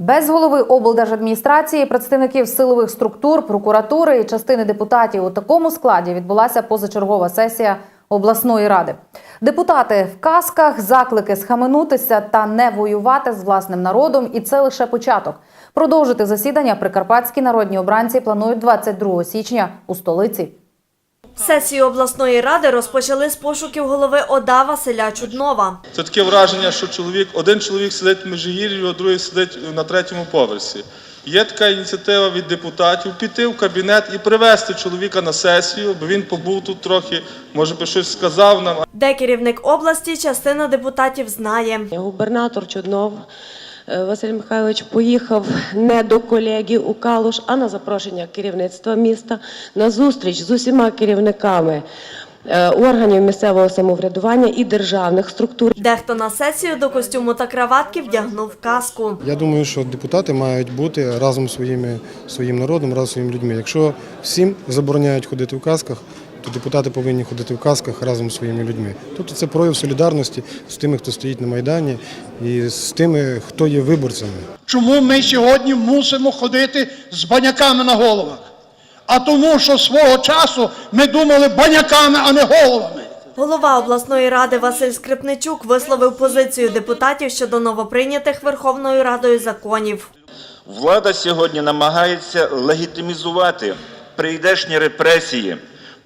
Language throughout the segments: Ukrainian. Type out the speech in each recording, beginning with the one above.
Без голови облдержадміністрації, представників силових структур, прокуратури і частини депутатів у такому складі відбулася позачергова сесія обласної ради. Депутати в касках, заклики схаменутися та не воювати з власним народом, і це лише початок. Продовжити засідання прикарпатські народні обранці планують 22 січня у столиці. Сесію обласної ради розпочали з пошуків голови ОДА Василя Чуднова. Це таке враження, що чоловік, один чоловік сидить в Межигір'ї, а другий сидить на третьому поверсі. Є така ініціатива від депутатів піти в кабінет і привезти чоловіка на сесію, бо він побув тут трохи, може би щось сказав нам. Де керівник області, частина депутатів знає. Губернатор Чуднов Василь Михайлович поїхав не до колеги у Калуш, а на запрошення керівництва міста на зустріч з усіма керівниками е, органів місцевого самоврядування і державних структур. Дехто на сесію до костюму та краватки вдягнув каску. Я думаю, що депутати мають бути разом зі своїми, своїм народом, разом зі своїми людьми. Якщо всім забороняють ходити в касках, то депутати повинні ходити в касках разом зі своїми людьми. Тобто це прояв солідарності з тими, хто стоїть на Майдані, і з тими, хто є виборцями. Чому ми сьогодні мусимо ходити з баняками на головах? А тому, що свого часу ми думали баняками, а не головами. Голова обласної ради Василь Скрипничук висловив позицію депутатів щодо новоприйнятих Верховною Радою законів. Влада сьогодні намагається легітимізувати прийдешні репресії,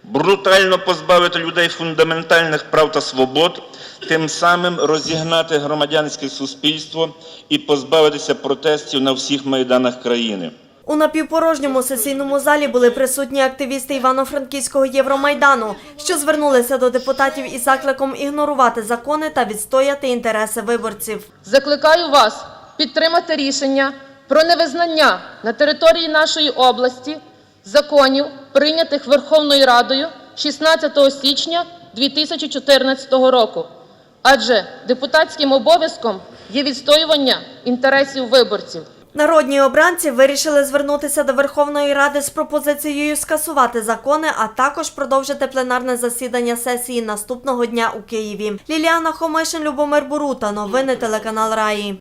брутально позбавити людей фундаментальних прав та свобод, тим самим розігнати громадянське суспільство і позбавитися протестів на всіх майданах країни. У напівпорожньому сесійному залі були присутні активісти Івано-Франківського Євромайдану, що звернулися до депутатів із закликом ігнорувати закони та відстояти інтереси виборців. Закликаю вас підтримати рішення про невизнання на території нашої області законів, прийнятих Верховною Радою 16 січня 2014 року. Адже депутатським обов'язком є відстоювання інтересів виборців. Народні обранці вирішили звернутися до Верховної Ради з пропозицією скасувати закони, а також продовжити пленарне засідання сесії наступного дня у Києві. Ліліана Хомишин, Любомир Борута. Новини телеканал Раї.